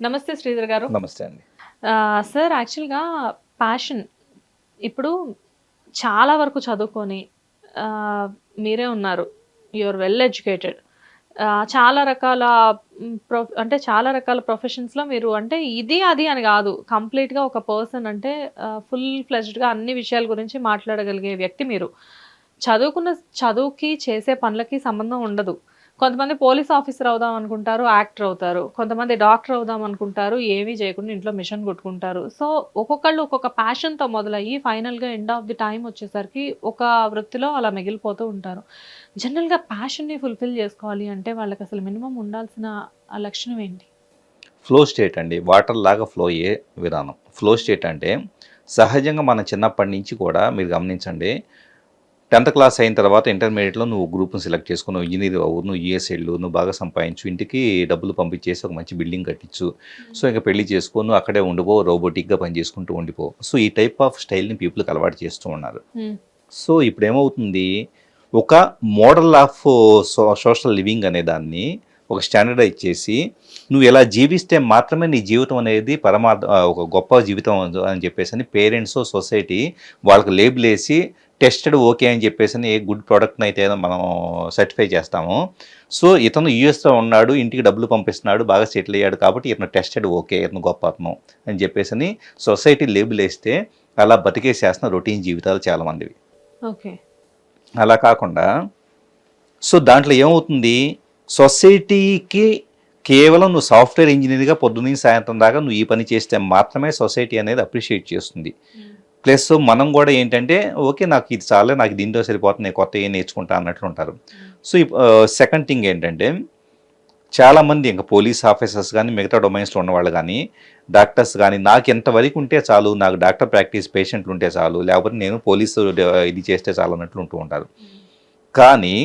నమస్తే శ్రీధర్ గారు. నమస్తే అండి. సార్ యాక్చువల్గా ప్యాషన్ ఇప్పుడు చాలా వరకు చదువుకొని మీరే ఉన్నారు. యువర్ వెల్ ఎడ్యుకేటెడ్ చాలా రకాల ప్రొ అంటే చాలా రకాల ప్రొఫెషన్స్లో మీరు అంటే ఇది అది అని కాదు. కంప్లీట్గా ఒక పర్సన్ అంటే ఫుల్ ఫ్లెజ్డ్గా అన్ని విషయాల గురించి మాట్లాడగలిగే వ్యక్తి మీరు. చదువుకున్న చదువుకి చేసే పనులకి సంబంధం ఉండదు. కొంతమంది పోలీస్ ఆఫీసర్ అవుదాం అనుకుంటారు యాక్టర్ అవుతారు. కొంతమంది డాక్టర్ అవుదాం అనుకుంటారు ఏమీ చేయకుండా ఇంట్లో మిషన్ కొట్టుకుంటారు. సో ఒక్కొక్కళ్ళు ఒక్కొక్క ప్యాషన్తో మొదలయ్యి ఫైనల్గా ఎండ్ ఆఫ్ ది టైం వచ్చేసరికి ఒక వృత్తిలో అలా మిగిలిపోతూ ఉంటారు. జనరల్గా ప్యాషన్ని ఫుల్ఫిల్ చేసుకోవాలి అంటే వాళ్ళకి అసలు మినిమం ఉండాల్సిన ఆ లక్షణం ఏంటి? ఫ్లో స్టేట్ అండి. వాటర్ లాగా ఫ్లో అయ్యే విధానం. ఫ్లో స్టేట్ అంటే సహజంగా మన చిన్నప్పటి నుంచి కూడా మీరు గమనించండి టెన్త్ క్లాస్ అయిన తర్వాత ఇంటర్మీడియట్లో నువ్వు గ్రూప్ను సెలెక్ట్ చేసుకుని నువ్వు ఇంజనీర్ అవ్వు నువ్వు యూఎస్ వెళ్ళు నువ్వు బాగా సంపాదించు ఇంటికి డబ్బులు పంపించేసి ఒక మంచి బిల్డింగ్ కట్టించు. సో ఇంకా పెళ్ళి చేసుకో నువ్వు అక్కడే ఉండిపో రోబోటిక్గా పని చేసుకుంటూ ఉండిపో. సో ఈ టైప్ ఆఫ్ స్టైల్ని పీపుల్కి అలవాటు చేస్తూ ఉన్నారు. సో ఇప్పుడు ఏమవుతుంది? ఒక మోడల్ ఆఫ్ సోషల్ లివింగ్ అనే దాన్ని ఒక స్టాండర్డైజ్ చేసి నువ్వు ఎలా జీవిస్తే మాత్రమే నీ జీవితం అనేది పరమార్థ ఒక గొప్ప జీవితం అని చెప్పేసి అని పేరెంట్స్ సొసైటీ వాళ్ళకి లేబుల్ వేసి టెస్టెడ్ ఓకే అని చెప్పేసి ఏ గుడ్ ప్రోడక్ట్ని అయితే మనం సర్టిఫై చేస్తామో. సో ఇతను యూఎస్లో ఉన్నాడు ఇంటికి డబ్బులు పంపిస్తున్నాడు బాగా సెటిల్ అయ్యాడు కాబట్టి ఇతను టెస్టెడ్ ఓకే ఇతను గొప్ప అతను అని చెప్పేసి అని సొసైటీ లేబుల్ వేస్తే అలా బతికేసేస్తున్న రొటీన్ జీవితాలు చాలా మందివి ఓకే. అలా కాకుండా సో దాంట్లో ఏమవుతుంది? సొసైటీకి కేవలం నువ్వు సాఫ్ట్వేర్ ఇంజనీర్గా పొద్దున్న సాయంత్రం దాకా నువ్వు ఈ పని చేస్తే మాత్రమే సొసైటీ అనేది అప్రిషియేట్ చేస్తుంది. ప్లస్ మనం కూడా ఏంటంటే ఓకే నాకు ఇది చాలే నాకు దీంతో సరిపోతుంది నేను కొత్త ఏం నేర్చుకుంటా అన్నట్లు ఉంటారు. సో సెకండ్ థింగ్ ఏంటంటే చాలామంది ఇంకా పోలీస్ ఆఫీసర్స్ కానీ మిగతా డొమైన్స్లో ఉన్నవాళ్ళు కానీ డాక్టర్స్ కానీ నాకు ఎంతవరకు ఉంటే చాలు నాకు డాక్టర్ ప్రాక్టీస్ పేషెంట్లు ఉంటే చాలు లేకపోతే నేను పోలీసు ఇది చేస్తే చాలు అన్నట్లు ఉంటూ ఉంటారు. కానీ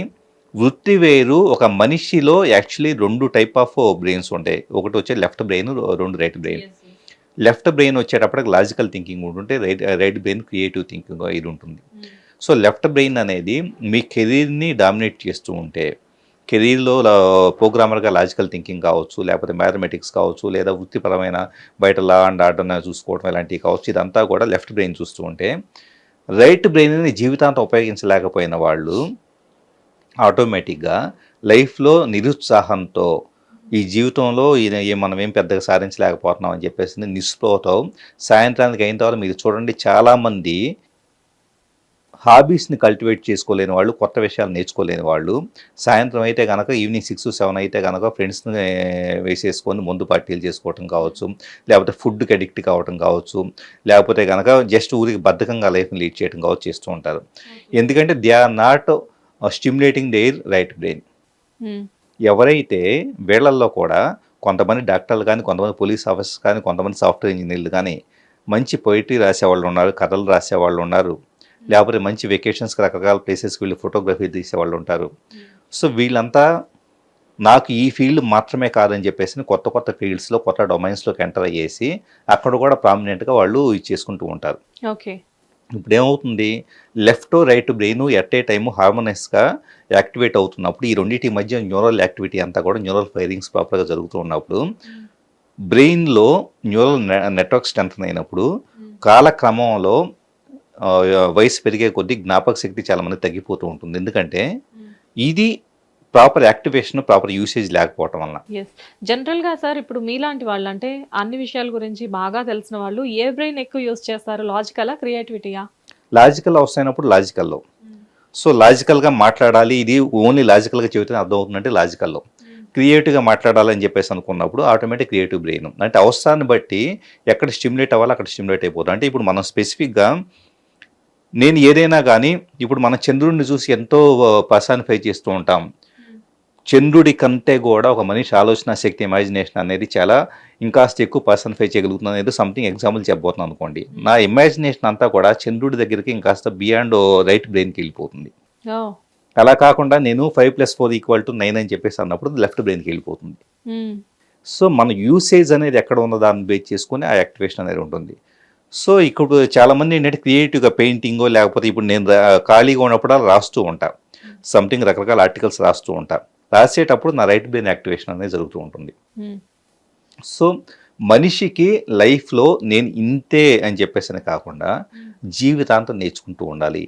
వృత్తి వేరు ఒక మనిషిలో యాక్చువల్లీ రెండు టైప్ ఆఫ్ బ్రెయిన్స్ ఉంటాయి. ఒకటి వచ్చే లెఫ్ట్ బ్రెయిన్ రెండు రైట్ బ్రెయిన్. లెఫ్ట్ బ్రెయిన్ వచ్చేటప్పటికి లాజికల్ థింకింగ్ ఉంటుంటే right right brain creative thinking ఇది ఉంటుంది. సో లెఫ్ట్ బ్రెయిన్ అనేది మీ కెరీర్ని డామినేట్ చేస్తూ ఉంటే కెరీర్లో ప్రోగ్రామర్గా లాజికల్ థింకింగ్ కావచ్చు లేకపోతే మ్యాథమెటిక్స్ కావచ్చు లేదా వృత్తిపరమైన బయట లా అండ్ ఆర్డర్ చూసుకోవడం ఇలాంటివి కావచ్చు ఇదంతా కూడా లెఫ్ట్ బ్రెయిన్ చూస్తూ ఉంటే రైట్ బ్రెయిన్ని జీవితాంతం ఉపయోగించలేకపోయిన వాళ్ళు ఆటోమేటిక్గా లైఫ్లో నిరుత్సాహంతో ఈ జీవితంలో మనం ఏం పెద్దగా సాధించలేకపోతున్నాం అని చెప్పేసి నిస్పృహతో. సాయంత్రానికి అయిన తర్వాత మీరు చూడండి చాలామంది హాబీస్ని కల్టివేట్ చేసుకోలేని వాళ్ళు కొత్త విషయాలు నేర్చుకోలేని వాళ్ళు. సాయంత్రం అయితే కనుక ఈవినింగ్ సిక్స్ సెవెన్ అయితే కనుక ఫ్రెండ్స్ని వేసేసుకొని ముందు పార్టీలు చేసుకోవటం కావచ్చు లేకపోతే ఫుడ్కి అడిక్ట్ కావటం కావచ్చు లేకపోతే కనుక జస్ట్ ఊరికి బద్ధకంగా లైఫ్ని లీడ్ చేయడం కావచ్చు చేస్తూ ఉంటారు. ఎందుకంటే they are not stimulating their right brain. ఎవరైతే వీళ్ళల్లో కూడా కొంతమంది డాక్టర్లు కానీ కొంతమంది పోలీస్ ఆఫీసర్స్ కానీ కొంతమంది సాఫ్ట్వేర్ ఇంజనీర్లు కానీ మంచి పొయిటరీ రాసేవాళ్ళు ఉన్నారు కథలు రాసేవాళ్ళు ఉన్నారు. లేకపోతే మంచి వెకేషన్స్కి రకరకాల ప్లేసెస్కి వెళ్ళి ఫోటోగ్రఫీ తీసేవాళ్ళు ఉంటారు. సో వీళ్ళంతా నాకు ఈ ఫీల్డ్ మాత్రమే కాదని చెప్పేసి కొత్త కొత్త ఫీల్డ్స్లో కొత్త డొమైన్స్లోకి ఎంటర్ అయ్యేసి అక్కడ కూడా ప్రామినెంట్గా వాళ్ళు ఇది చేసుకుంటూ ఉంటారు. ఓకే ఇప్పుడు ఏమవుతుంది left right brain at a time హార్మోనస్గా activate అవుతున్నప్పుడు ఈ రెండింటి మధ్య న్యూరల్ యాక్టివిటీ అంతా కూడా న్యూరల్ ఫైరింగ్స్ ప్రాపర్గా జరుగుతూ ఉన్నప్పుడు బ్రెయిన్లో న్యూరల్ నెట్వర్క్ స్ట్రెంత్ అయినప్పుడు కాలక్రమంలో వయసు పెరిగే కొద్దీ జ్ఞాపక శక్తి చాలా మంది తగ్గిపోతూ ఉంటుంది. ఎందుకంటే ఇది ప్రాపర్ యాక్టివేషన్ ప్రాపర్ యూసేజ్ లేకపోవటం ఎస్ జనరల్గా సార్ ఇప్పుడు మీలాంటి వాళ్ళు అంటే అన్ని విషయాల గురించి బాగా తెలిసిన వాళ్ళు ఏ బ్రెయిన్ ఎక్కువ యూస్ చేస్తారు? లాజికలా క్రియేటివిటీయా? లాజికల్ అవసరమైనప్పుడు లాజికల్లో. సో లాజికల్గా మాట్లాడాలి. ఇది ఓన్లీ లాజికల్గా చెబితే అర్థం అవుతుందంటే లాజికల్లో క్రియేటివ్గా మాట్లాడాలని చెప్పేసి అనుకున్నప్పుడు ఆటోమేటిక్ క్రియేటివ్ బ్రెయిన్. అంటే అవసరాన్ని బట్టి ఎక్కడ స్టిమ్యులేట్ అవ్వాలో అక్కడ స్టిమ్యులేట్ అయిపోతుంది. అంటే ఇప్పుడు మనం స్పెసిఫిక్గా నేను ఏదైనా కానీ ఇప్పుడు మన చంద్రుడిని చూసి ఎంతో పర్సానిఫై చేస్తూ ఉంటాం. చంద్రుడి కంటే కూడా ఒక మనిషి ఆలోచన శక్తి ఇమాజినేషన్ అనేది చాలా ఇంకాస్త ఎక్కువ పర్సనిఫై చేయగలుగుతుంది అనేది సంథింగ్ ఎగ్జాంపుల్ చెప్పబోతున్నాను అనుకోండి. నా ఇమాజినేషన్ అంతా కూడా చంద్రుడి దగ్గరికి ఇంకాస్త బియాండ్ రైట్ బ్రెయిన్కి వెళ్ళిపోతుంది. అలా కాకుండా నేను five plus four equal to nine అని చెప్పేసి అన్నప్పుడు లెఫ్ట్ బ్రెయిన్కి వెళ్ళిపోతుంది. మ్మ్. సో మన యూసేజ్ అనేది ఎక్కడ ఉందో దాన్ని బేస్ చేసుకొని ఆ యాక్టివేషన్ అనేది ఉంటుంది. సో ఇప్పుడు చాలామంది ఏంటంటే క్రియేటివ్గా పెయింటింగో లేకపోతే ఇప్పుడు నేను ఖాళీగా ఉన్నప్పుడు అలా రాస్తూ ఉంటా. సంథింగ్ రకరకాల ఆర్టికల్స్ రాస్తూ ఉంటా. రాసేటప్పుడు నా రైట్ బ్రెయిన్ యాక్టివేషన్ అనేది జరుగుతూ ఉంటుంది. మ్మ్. సో మనిషికి లైఫ్లో నేను ఇంతే అని చెప్పేసి కాకుండా జీవితాంతం నేర్చుకుంటూ ఉండాలి.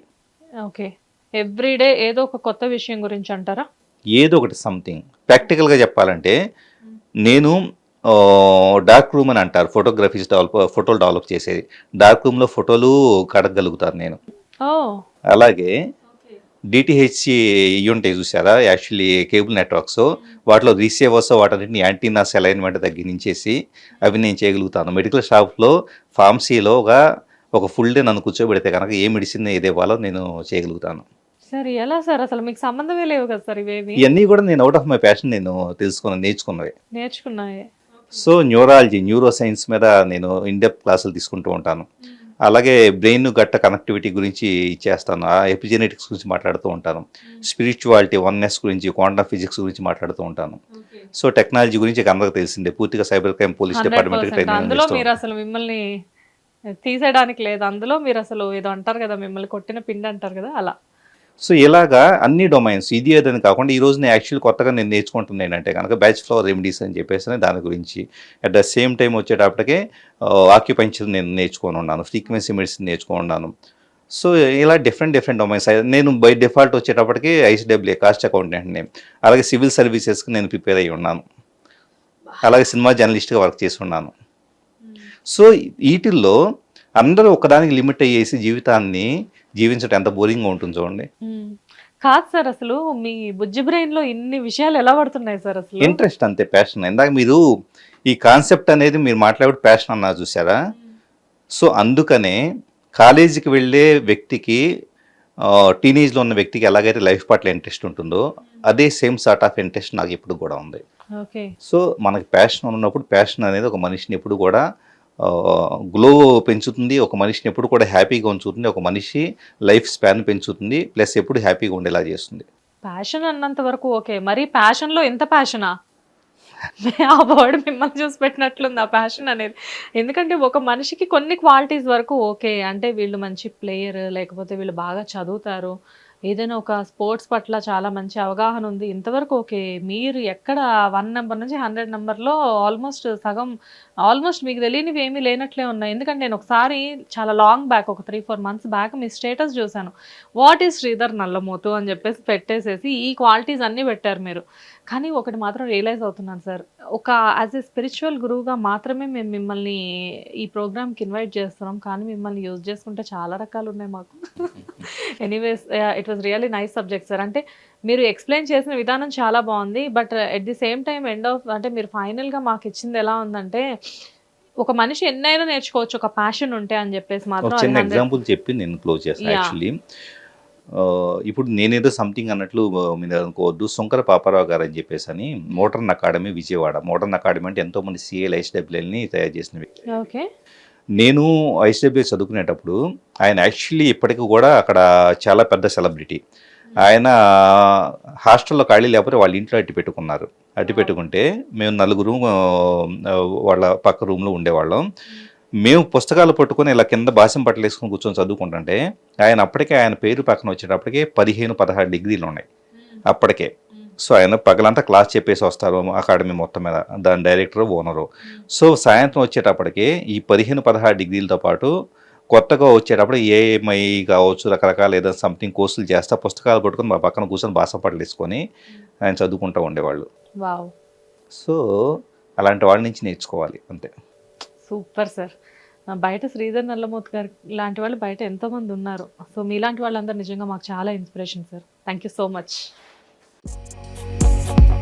ఓకే. ఎవ్రీడే ఏదో ఒక కొత్త విషయం గురించి అంటారా? ఏదో ఒకటి సంథింగ్. ప్రాక్టికల్గా చెప్పాలంటే నేను డార్క్ రూమ్ అని అంటారు. ఫోటోగ్రఫీస్ డెవలప్ ఫోటోలు డెవలప్ చేసేది డార్క్ రూమ్లో ఫోటోలు కడగలుగుతాను నేను. అలాగే డిటిహెచ్ ఇవి ఉంటాయి చూసారా? Actually cable networks. వాటిలో రిసీవర్స్ వాటన్నిటిని యాంటీనాస్ అలైన్మెంట్ తగ్గించేసి అవి నేను చేయగలుగుతాను. మెడికల్ షాప్లో ఫార్మసీలో ఒక ఒక ఫుల్ డే నన్ను కూర్చోబెడితే కనుక ఏ మెడిసిన్ ఏది ఇవ్వాలో నేను చేయగలుగుతాను. సార్ ఎలా సార్? అసలు మీకు సంబంధమే లేవు కదా సార్ ఇవేవి? ఇవన్నీ కూడా నేను అవుట్ ఆఫ్ మై ప్యాషన్ నేను తెలుసుకున్నాను నేర్చుకున్నవి. నేర్చుకున్నాయి. సో న్యూరాలజీ న్యూరో సైన్స్ మీద నేను ఇండెప్ క్లాసులు తీసుకుంటూ ఉంటాను. అలాగే బ్రెయిన్ గట్ట కనెక్టివిటీ గురించి చేస్తాను. ఆ ఎపిజెనెటిక్స్ గురించి మాట్లాడుతూ ఉంటాను. స్పిరిచువాలిటీ వన్నెస్ గురించి క్వాంటమ్ ఫిజిక్స్ గురించి మాట్లాడుతూ ఉంటాను. సో టెక్నాలజీ గురించి అందరికీ తెలిసిందే. పూర్తిగా cyber crime police department training అసలు మిమ్మల్ని తీసేయడానికి లేదు. అందులో మీరు అసలు ఏదో అంటారు కదా మిమ్మల్ని కొట్టిన పిండి అంటారు కదా అలా. సో ఇలాగా అన్ని డొమైన్స్ ఇది అదని కాకుండా ఈ రోజు నేను యాక్చువల్ కొత్తగా నేను నేర్చుకుంటున్నాను ఏంటంటే కనుక బ్యాచ్ ఫ్లవర్ రెమెడీస్ అని చెప్పేసి దాని గురించి. అట్ ద సేమ్ టైం వచ్చేటప్పటికే ఆక్యుపెంచర్ నేను నేర్చుకొని ఉన్నాను ఫ్రీక్వెన్సీ మెడిసిన్ నేర్చుకొని ఉన్నాను. సో ఇలా డిఫరెంట్ డిఫరెంట్ డొమైన్స్ నేను బై డిఫాల్ట్ వచ్చేటప్పటికి ఐసిడబ్ల్యూ కాస్ట్ అకౌంటెంట్ నేను అలాగే సివిల్ సర్వీసెస్కి నేను ప్రిపేర్ అయ్యి ఉన్నాను. అలాగే సినిమా జర్నలిస్ట్గా వర్క్ చేసి ఉన్నాను. సో వీటిల్లో అందరూ ఒకదానికి లిమిట్ అయ్యేసి జీవితాన్ని జీవించడం ఎంత బోరింగ్గా ఉంటుంది చూడండి. కాదు సార్ అసలు మీ బుజ్జి బ్రెయిన్లో ఇన్ని విషయాలు ఎలా పడుతున్నాయి సార్ అసలు? ఇంట్రెస్ట్ అంతే ప్యాషన్. ఇందాక మీరు ఈ కాన్సెప్ట్ అనేది మీరు మాట్లాడే ప్యాషన్ అన్నారు చూసారా? సో అందుకనే కాలేజీకి వెళ్ళే వ్యక్తికి టీనేజ్లో ఉన్న వ్యక్తికి ఎలాగైతే లైఫ్ పట్ల ఇంట్రెస్ట్ ఉంటుందో అదే సేమ్ సార్ట్ ఆఫ్ ఇంట్రెస్ట్ నాకు ఇప్పుడు కూడా ఉంది. ఓకే. సో మనకి ప్యాషన్ ఉన్నప్పుడు ప్యాషన్ అనేది ఒక మనిషిని ఎప్పుడు కూడా గ్లో పెంచుతుంది ఒక మనిషిని ఎప్పుడు కూడా హ్యాపీగా ఉంచుతుంది ఒక మనిషి లైఫ్ స్పాన్ పెంచుతుంది ప్లస్ ఎప్పుడు హ్యాపీగా ఉండేలా చేస్తుంది. ప్యాషన్ అన్నంత వరకు ఓకే. మరి ప్యాషన్లో ఎంత ప్యాషనా ఆ? వర్డ్ మిమ్మల్ని చూసి పెట్టినట్లుంది ఆ ప్యాషన్ అనేది. ఎందుకంటే ఒక మనిషికి కొన్ని క్వాలిటీస్ వరకు ఓకే. అంటే వీళ్ళు మంచి ప్లేయర్ లేకపోతే వీళ్ళు బాగా చదువుతారు. ఏదైనా ఒక స్పోర్ట్స్ పట్ల చాలా మంచి అవగాహన ఉంది. ఇంతవరకు ఓకే మీరు ఎక్కడ వన్ నెంబర్ నుంచి హండ్రెడ్ నెంబర్లో ఆల్మోస్ట్ సగం ఆల్మోస్ట్ మీకు తెలియనివి ఏమీ లేనట్లే ఉన్నాయి. ఎందుకంటే నేను ఒకసారి చాలా లాంగ్ బ్యాక్ ఒక త్రీ ఫోర్ మంత్స్ బ్యాక్ మీ స్టేటస్ చూశాను. వాట్ ఈస్ శ్రీధర్ నల్లమోతు అని చెప్పేసి పెట్టేసేసి ఈ క్వాలిటీస్ అన్నీ పెట్టారు మీరు. కానీ ఒకటి మాత్రం రియలైజ్ అవుతున్నాను సార్. ఒక యాజ్ ఎ స్పిరిచువల్ గురువుగా మాత్రమే మేము మిమ్మల్ని ఈ ప్రోగ్రామ్కి ఇన్వైట్ చేస్తున్నాం. కానీ మిమ్మల్ని యూజ్ చేసుకుంటే చాలా రకాలు ఉన్నాయి మాకు. Anyways it was really nice subject sir అంటే మీరు ఎక్స్ప్లెయిన్ చేసిన విధానం చాలా బాగుంది but at the same time end of అంటే మీరు ఫైనల్గా మాకు ఇచ్చింది ఎలా ఉందంటే ఒక మనిషి ఎన్నైనా నేర్చుకోవచ్చు ఒక ప్యాషన్ ఉంటే అని చెప్పేసి మాత్రం చిన్న అది 100 ఎగ్జాంపుల్ చెప్పి నేను క్లోజ్ చేస్తాను. యాక్చువల్లీ ఇప్పుడు నేనేదో సంథింగ్ అన్నట్లు ఆ, మీరు అనుకోవద్దు. శంకర పాపారావు గారు అని చెప్పేసి అని Modern Academy Vijayawada. Modern Academy అంటే ఎంతో మంది సిఏల్ ఐస్డబ్ల్యూఎల్ని తయారు చేసిన వ్యక్తి. ఓకే నేను ఐసీబీఐ చదువుకునేటప్పుడు ఆయన యాక్చువల్లీ ఇప్పటికి కూడా అక్కడ చాలా పెద్ద సెలబ్రిటీ. ఆయన హాస్టల్లో ఖాళీ లేకపోతే వాళ్ళ ఇంట్లో అట్టి పెట్టుకున్నారు. అట్టి పెట్టుకుంటే మేము నలుగురు వాళ్ళ పక్క రూమ్లో ఉండేవాళ్ళం. మేము పుస్తకాలు పట్టుకొని ఇలా కింద బాసం పట్టలు వేసుకొని కూర్చొని చదువుకుంటుంటే ఆయన అప్పటికే ఆయన పేరు పక్కన వచ్చేటప్పటికే పదిహేను పదహారు డిగ్రీలు ఉన్నాయి. అప్పటికే. సో ఆయన పగలంతా క్లాస్ చెప్పేసి వస్తారు అకాడమీ మొత్తం మీద దాని డైరెక్టర్ ఓనరు. సో సాయంత్రం వచ్చేటప్పటికి ఈ పదిహేను పదహారు డిగ్రీలతో పాటు కొత్తగా వచ్చేటప్పుడు ఏఎంఐ కావచ్చు రకరకాల ఏదైనా సంథింగ్ కోర్సులు చేస్తా పుస్తకాలు పట్టుకొని మా పక్కన కూర్చొని బాస పట్టలు వేసుకొని ఆయన చదువుకుంటూ ఉండేవాళ్ళు. సో అలాంటి వాళ్ళ నుంచి నేర్చుకోవాలి అంతే. సూపర్ సార్ బయట శ్రీధర్ నల్లమూత్ గారు లాంటి వాళ్ళు బయట ఎంతో మంది ఉన్నారు. సో మీలాంటి వాళ్ళందరూ నిజంగా మాకు చాలా inspiration sir thank you so much